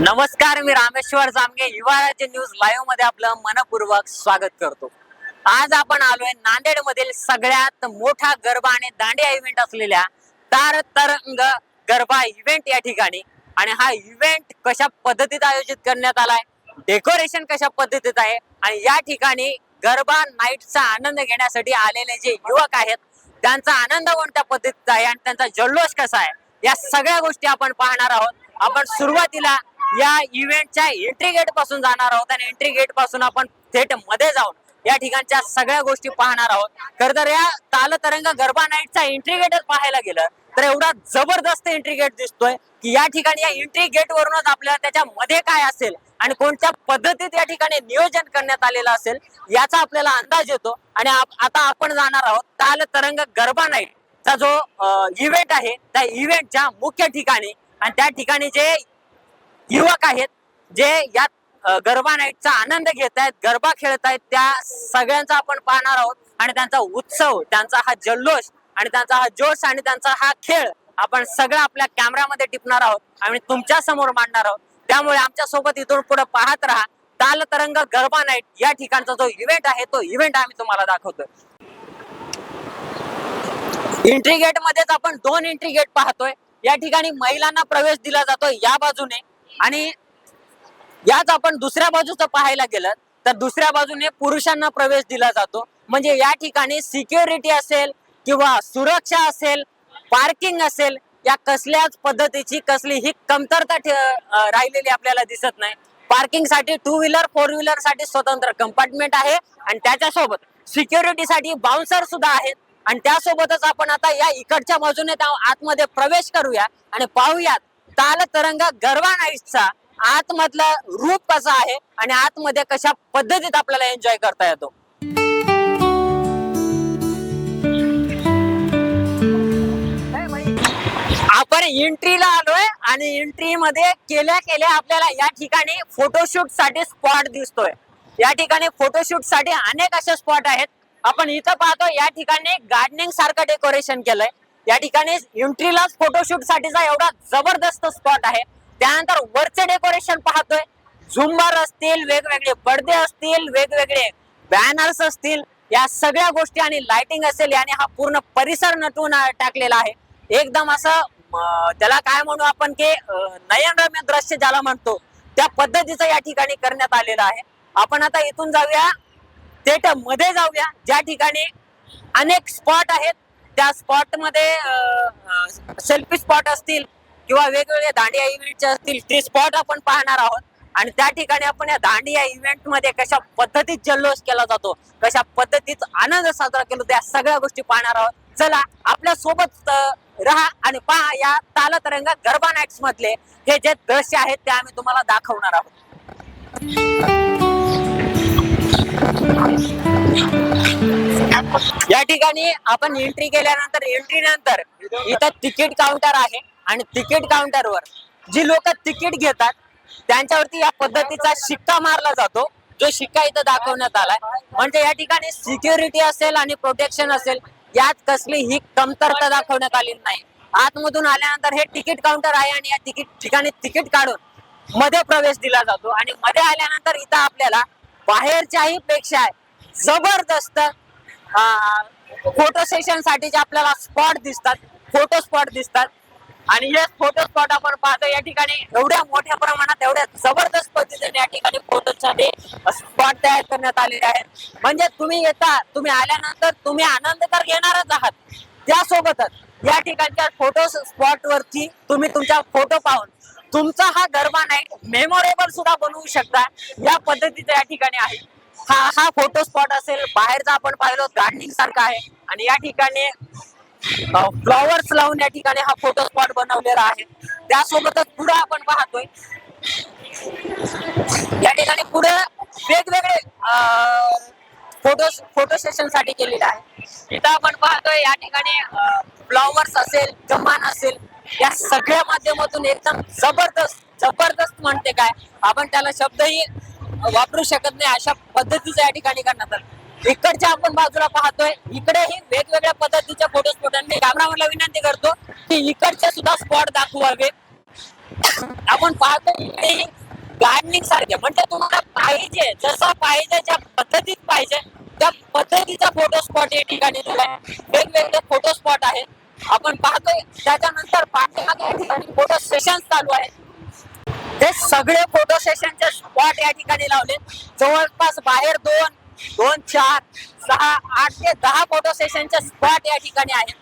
नमस्कार मी रामेश्वर जामगे युवा राज्य न्यूज लाईव्हमध्ये आपलं मनपूर्वक स्वागत करतो. आज आपण आलोय नांदेड मधील सगळ्यात मोठा गरबा आणि दांडिया इव्हेंट असलेल्या तार तरंग गरबा इव्हेंट या ठिकाणी. आणि हा इव्हेंट कशा पद्धतीत आयोजित करण्यात आलाय डेकोरेशन कशा पद्धतीत आहे आणि या ठिकाणी गरबा नाईटचा आनंद घेण्यासाठी आलेले जे युवक आहेत त्यांचा आनंद कोणत्या पद्धतीत आहे आणि त्यांचा जल्लोष कसा आहे या सगळ्या गोष्टी आपण पाहणार आहोत. आपण सुरुवातीला या इव्हेंटच्या एंट्री गेटपासून जाणार आहोत आणि एंट्री गेटपासून आपण थेटमध्ये जाऊन या ठिकाणच्या सगळ्या गोष्टी पाहणार आहोत. खर तर या तालतरंग गरबा नाईटचा एंट्री गेटच पाहायला गेलं तर एवढा जबरदस्त एंट्री गेट दिसतोय की या ठिकाणी या एंट्री गेट वरूनच आपल्याला त्याच्यामध्ये काय असेल आणि कोणत्या पद्धतीत या ठिकाणी नियोजन करण्यात आलेलं असेल याचा आपल्याला अंदाज येतो. आणि आता आपण जाणार आहोत तालतरंग गरबा नाईट चा जो इव्हेंट आहे त्या इव्हेंटच्या मुख्य ठिकाणी. आणि त्या ठिकाणी जे युवक आहेत जे यात गरबा नाईटचा आनंद घेत आहेत गरबा खेळत आहेत त्या सगळ्यांचा आपण पाहणार आहोत. आणि त्यांचा उत्सव त्यांचा हा जल्लोष आणि त्यांचा हा जोश आणि त्यांचा हा खेळ आपण सगळं आपल्या कॅमेऱ्यामध्ये टिपणार आहोत आणि तुमच्यासमोर मांडणार आहोत. त्यामुळे आमच्यासोबत इथून पुढे पाहत राहा. ताल तरंग गरबा नाईट या ठिकाणचा जो इव्हेंट आहे तो इव्हेंट आम्ही तुम्हाला दाखवतोय. एंट्री गेट मध्येच आपण दोन एंट्री गेट पाहतोय. या ठिकाणी महिलांना प्रवेश दिला जातो या बाजूने. आणि याच आपण दुसऱ्या बाजूचं पाहायला गेलं तर दुसऱ्या बाजूने पुरुषांना प्रवेश दिला जातो. म्हणजे या ठिकाणी सिक्युरिटी असेल किंवा सुरक्षा असेल पार्किंग असेल या कसल्याच पद्धतीची कसलीही कमतरता राहिलेली आपल्याला दिसत नाही. पार्किंगसाठी टू व्हीलर फोर व्हीलरसाठी स्वतंत्र कंपार्टमेंट आहे आणि त्याच्यासोबत सिक्युरिटी साठी बाउन्सर सुद्धा आहेत. आणि त्यासोबतच आपण आता या इकडच्या बाजूने त्या आतमध्ये प्रवेश करूया आणि पाहूयात ताल तरंग गरबा नाईट्सचा आतमधलं रूप कसं आहे आणि आतमध्ये कशा पद्धतीत आपल्याला एन्जॉय करता येतो? आपण एंट्रीला आलोय आणि एंट्री मध्ये केल्या केल्या आपल्याला या ठिकाणी फोटोशूटसाठी स्पॉट दिसतोय. या ठिकाणी फोटोशूटसाठी अनेक असे स्पॉट आहेत. आपण इथं पाहतो या ठिकाणी गार्डनिंग सारखं डेकोरेशन केलंय. या ठिकाणी एंट्रीलाच फोटोशूट साठीचा एवढा जबरदस्त स्पॉट आहे. त्यानंतर वरचे डेकोरेशन पाहतोय. झुंबर असतील वेगवेगळे पडदे असतील वेगवेगळे बॅनर्स असतील या सगळ्या गोष्टी आणि लाइटिंग असेल याने हा पूर्ण परिसर नटवून टाकलेला आहे. एकदम असं त्याला काय म्हणू आपण की नयनरम्य दृश्य ज्याला म्हणतो त्या पद्धतीचं या ठिकाणी करण्यात आलेलं आहे. आपण आता इथून जाऊया. थेटमध्ये जाऊया. ज्या ठिकाणी अनेक स्पॉट आहेत. त्या स्पॉटमध्ये सेल्फी स्पॉट असतील किंवा वेगवेगळे दांडिया इव्हेंटचे असतील ते स्पॉट आपण पाहणार आहोत. आणि त्या ठिकाणी आपण या दांडिया इव्हेंटमध्ये कशा पद्धतीत जल्लोष केला जातो कशा पद्धतीत आनंद साजरा केला त्या सगळ्या गोष्टी पाहणार आहोत. चला आपल्यासोबत राहा आणि पहा या तालतरंग गरबा नाईट्स मधले हे जे दृश्य आहेत ते आम्ही तुम्हाला दाखवणार आहोत. या ठिकाणी आपण एंट्री केल्यानंतर एंट्री नंतर इथं तिकीट काउंटर आहे आणि तिकीट काउंटरवर जी लोक तिकीट घेतात त्यांच्यावरती या पद्धतीचा शिक्का मारला जातो. जो शिक्का इथं दाखवण्यात आलाय. म्हणजे या ठिकाणी सिक्युरिटी असेल आणि प्रोटेक्शन असेल यात कसलीही कमतरता दाखवण्यात आलेली नाही. आतमधून आल्यानंतर हे तिकीट काउंटर आहे आणि या तिकीट ठिकाणी तिकीट काढून मध्ये प्रवेश दिला जातो. आणि मध्ये आल्यानंतर इथं आपल्याला बाहेरच्याही पेक्षा जबरदस्त फोटो सेशन साठीचे आपल्याला स्पॉट दिसतात फोटो स्पॉट दिसतात. आणि हे फोटो स्पॉट आपण पाहतो या ठिकाणी एवढ्या मोठ्या प्रमाणात एवढ्या जबरदस्त पद्धतीने या ठिकाणी फोटोसाठी स्पॉट तयार करण्यात आलेले आहेत. म्हणजे तुम्ही येता तुम्ही आल्यानंतर तुम्ही आनंद तर घेणारच आहात. त्यासोबतच या ठिकाणच्या फोटो स्पॉट वरती तुम्ही तुमच्या फोटो पाहून तुमचा हा गरबा नाही मेमोरेबल सुद्धा बनवू शकता. या पद्धतीचं या ठिकाणी आहे. हा हा फोटो स्पॉट असेल बाहेरचा आपण पाहिलो गार्डनिंग सारखा आहे. आणि या ठिकाणी फ्लॉवर्स लावून या ठिकाणी हा फोटो स्पॉट बनवलेला आहे. त्यासोबतच पुढे आपण पाहतोय या ठिकाणी पुढे वेगवेगळे फोटो फोटो सेशनसाठी केलेले आहे. इथं आपण पाहतोय या ठिकाणी फ्लॉवर्स असेल जमान असेल या सगळ्या माध्यमातून एकदम जबरदस्त जबरदस्त म्हणते काय? आपण त्याला शब्दही वापरू शकत नाही अशा पद्धतीचं या ठिकाणी करण्यात आलं. इकडच्या आपण बाजूला पाहतोय इकडेही वेगवेगळ्या पद्धतीच्या फोटो स्पॉटांनी कॅमेरामॅनला विनंती करतो की इकडचे सुद्धा स्पॉट दाखवावे. आपण पाहतो ते गार्डनिंग सारखे म्हणजे तुम्हाला पाहिजे जसा पाहिजे ज्या पद्धतीत पाहिजे त्या पद्धतीचा फोटो स्पॉट या ठिकाणी वेगवेगळे फोटो स्पॉट आहेत. आपण पाहतोय त्याच्यानंतर पाठीमागे या ठिकाणी फोटो सेशन चालू आहे हे सगळे फोटो सेशनचे स्पॉट या ठिकाणी लावले. जवळपास बाहेर दोन दोन चार सहा आठ ते दहा फोटो सेशनचे स्पॉट या ठिकाणी आहेत.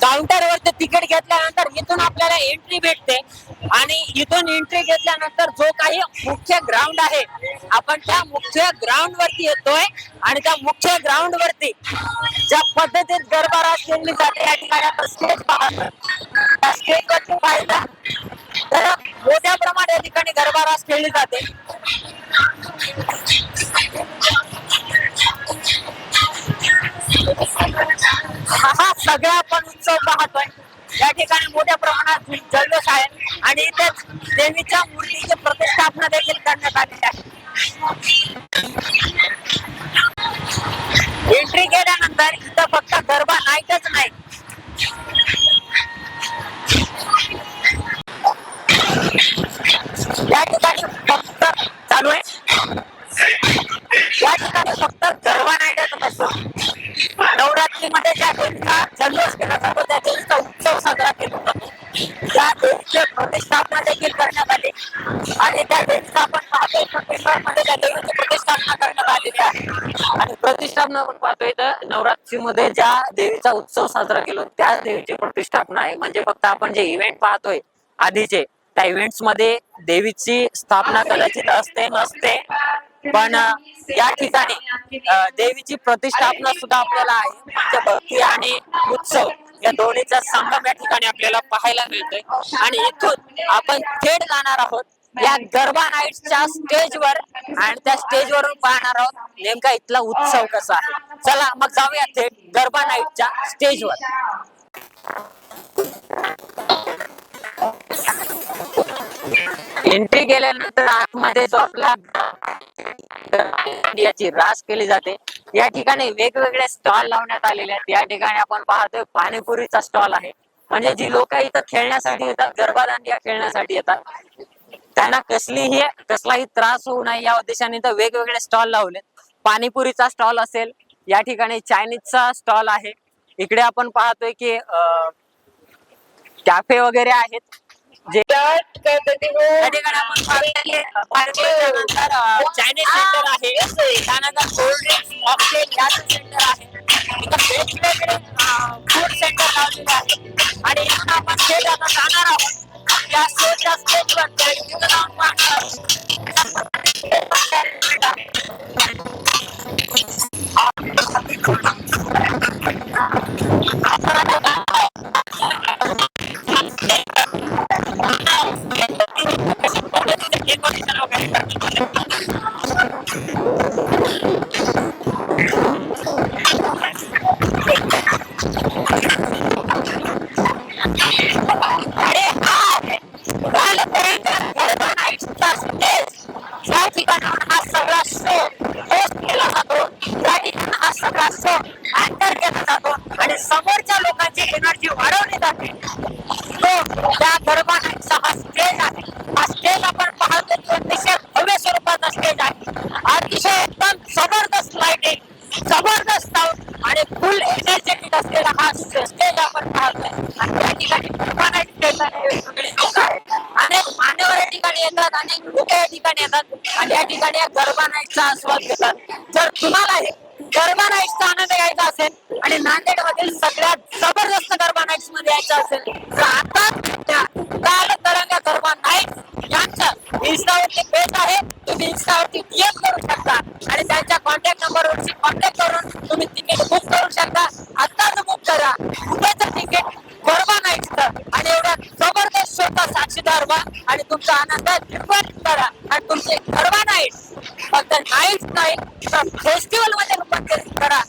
काउंटर वरती तिकीट घेतल्यानंतर इथून आपल्याला एंट्री भेटते. आणि इथून एंट्री घेतल्यानंतर जो काही मुख्य ग्राउंड आहे आपण त्या मुख्य ग्राउंड वरती येतोय. आणि त्या मुख्य ग्राउंड वरती ज्या पद्धतीत गरबा रास केली जाते या ठिकाणी स्टेज पाहतो त्या स्टेज वरती पाहिलं मोठ्या प्रमाणात या ठिकाणी गरबा रास खेळली जाते. हा सगळा आपण उत्सव पाहतोय. या ठिकाणी मोठ्या प्रमाणात जल्लोष आहे आणि इथेच देवीच्या मूर्तीची प्रतिष्ठापना देखील करण्यात आलेली आहे. एंट्री केल्यानंतर इथं फक्त गरबा नाईटच करण्यात आलेली आहे आणि प्रतिष्ठापना आपण पाहतोय तर नवरात्रीमध्ये ज्या देवीचा उत्सव साजरा केला त्या देवीची प्रतिष्ठापना आहे. म्हणजे फक्त आपण जे इव्हेंट पाहतोय आधीचे त्या इव्हेंट्समध्ये देवीची स्थापना कदाचित असते नसते. पण या ठिकाणी देवीची प्रतिष्ठापना सुद्धा आपल्याला आहे. म्हणजे भक्ती आणि उत्सव या दोन्हीचा संगम या ठिकाणी आपल्याला पाहायला मिळतोय. आणि इथून आपण थेट जाणार आहोत. या गरबा नाईटच्या स्टेजवर आणि त्या स्टेजवरून पाहणार आहोत नेमका इथला उत्सव कसा आहे. चला मग जाऊया थेट गरबा नाईटच्या स्टेजवर. एंट्री केल्यानंतर आतमध्ये जो आपला इंडियाची रास केली जाते. या ठिकाणी वेगवेगळे स्टॉल लावण्यात आलेले आहेत. या ठिकाणी आपण पाहतोय पाणीपुरीचा स्टॉल आहे. म्हणजे जी लोक इथं खेळण्यासाठी येतात गरबा दांडिया खेळण्यासाठी येतात. त्यांना कसलीही कसलाही त्रास होऊ नये. या उद्देशाने तर वेगवेगळे स्टॉल लावलेत पाणीपुरीचा स्टॉल असेल या ठिकाणी चायनीजचा स्टॉल आहे. इकडे आपण पाहतोय की कॅफे वगैरे आहेत. जे या ठिकाणी आपण पाहतोय नंतर चायनीज सेंटर आहे. त्यानंतर कोल्ड ड्रिंक्स याचं सेंटर आहे. वेगवेगळे फूड सेंटर लावलेले आहे आणि इथून आपण थेट आता जाणार आहोत. Y'all soldiers get you. तो त्या गरबा हा स्टेज आहे हा स्टेज आपण पाहतो तो अतिशय भव्य स्वरूपाचा स्टेज आहे अतिशय एकदम जबरदस्त लाइटिंग जबरदस्त आणि फुल एनर्जेटिक असलेला हा स्टेज आपण पाहतोय आणि त्या ठिकाणी लोक आहेत अनेक मान्यवर या ठिकाणी येतात अनेक लोक या ठिकाणी येतात आणि या ठिकाणी या गरबा नाईटचा आस्वाद घेतात जर तुम्हाला हे गरबा नाईटचा आनंद घ्यायचा असेल आणि नांदेड मधील सगळ्यात जबरदस्त असेल. तर आता त्या तरंगा गरबा नाईट यांचं इन्स्टावरती पेज आहे. तुम्ही इन्स्टावरती डीएम करू शकता. आणि त्यांच्या कॉन्टॅक्ट नंबरवरती कॉन्टॅक्ट करून तुम्ही तिकीट बुक करू शकता. आत्ताच बुक करा. उद्याचं तिकीट गरबा नाईटचं आणि एवढ्या जबरदस्त स्वतः साक्षीदार व्हा. आणि तुमचा आनंद निर्माण करा. आणि तुमचे गरबा नाईट फक्त नाईट नाही तर फेस्टिवलमध्ये रूपांतरित करा.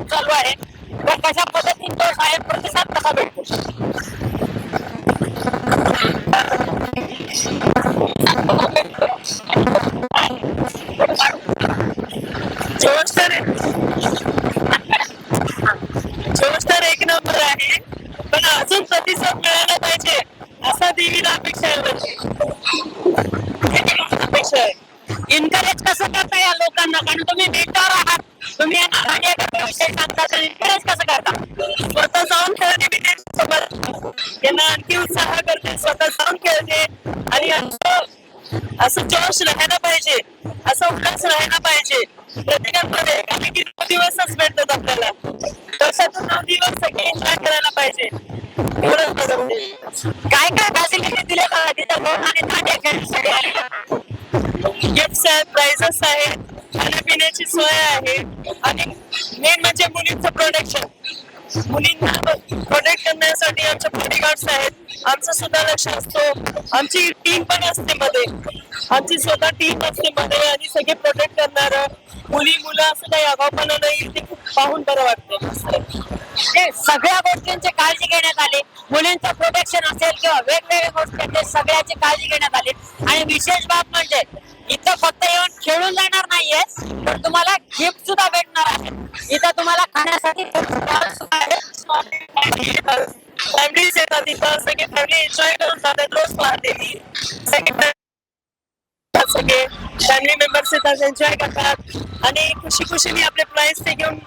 तालुक्याच्या चालू आहे. तर कशा पद्धतीने जोश आहे प्रतिसाद कसा भेटतो? जोश तर एक नंबर आहे. पण अजून प्रतिसाद मिळायला पाहिजे असा देवीला अपेक्षा आहे माझी. अपेक्षा आहे. इन्करेज कसं करता या लोकांना? कारण तुम्ही मेंटॉर आहात. तुम्ही कसं करता? स्वतः जाऊन खेळते मी त्यांच्यासोबत त्यांना आणखी उत्साह करते स्वतः जाऊन खेळते आणि असं असं जोश राहायला पाहिजे. असं उल्हास राहायला पाहिजे. प्रत्येकामध्ये कारण की नऊ दिवसच भेटतात आपल्याला. वर्षातून नऊ दिवस सगळे एन्जॉय करायला पाहिजे. काय काय भाजी दिले का? तिथं आणि गिफ्ट्स आहेत प्राइजेस आहेत खाण्यापिण्याची सोय आहे आणि मेन म्हणजे मुलींचं प्रोटेक्शन मुलींना प्रोटेक्ट करण्यासाठी आमचे बॉडीगार्ड्स आहेत. आमचं सुद्धा लक्ष असतो. आमची टीम पण असते मध्ये. आमची स्वतः टीम असते मध्ये आणि सगळे प्रोटेक्ट करणार मुली मुलं असं काही आगाऊपणा नाही ते खूप पाहून बरं वाटतं. ते सगळ्या गोष्टींची काळजी घेण्यात आली. मुलींचं प्रोटेक्शन असेल किंवा वेगवेगळ्या गोष्टी सगळ्याची काळजी घेण्यात आली. आणि विशेष बाब म्हणजे इथं फक्त येऊन खेळून जाणार नाहीये तर तुम्हाला गिफ्ट सुद्धा भेटणार आहे. इथं तुम्हाला खाण्यासाठी फॅमिलीज येतात तिथं सगळे फॅमिली एन्जॉय करून जातात रोज पाहते सगळे सगळे फॅमिली मेंबर्स येतात एन्जॉय करतात. आणि खुशी खुशीने आपले प्राईज ते घेऊन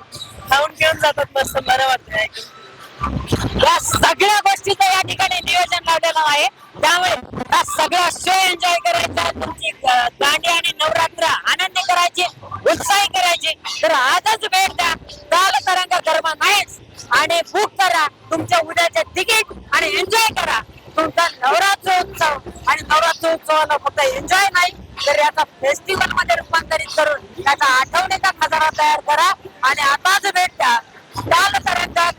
खाऊन घेऊन जातात मस्त बरं वाटतं ऐकून. या सगळ्या गोष्टीचं या ठिकाणी नियोजन लावलेलं आहे. त्यामुळे हा सगळा शो एन्जॉय करायचा तुमची दांडी आणि नवरात्र आनंदी करायची उत्साही करायची. तर आजच भेट द्या. काल तरंग धर्म नाहीच. आणि बुक करा. तुमच्या उद्याचे तिकीट आणि एन्जॉय करा. तुमचा नवरात्र उत्सव आणि नवरात्र उत्सवाला फक्त एन्जॉय नाही तर याचा फेस्टिवलमध्ये रूपांतरित करून त्याचा आठवणीचा खजाना तयार करा. आणि आताच भेट द्या. लाल तरांग आता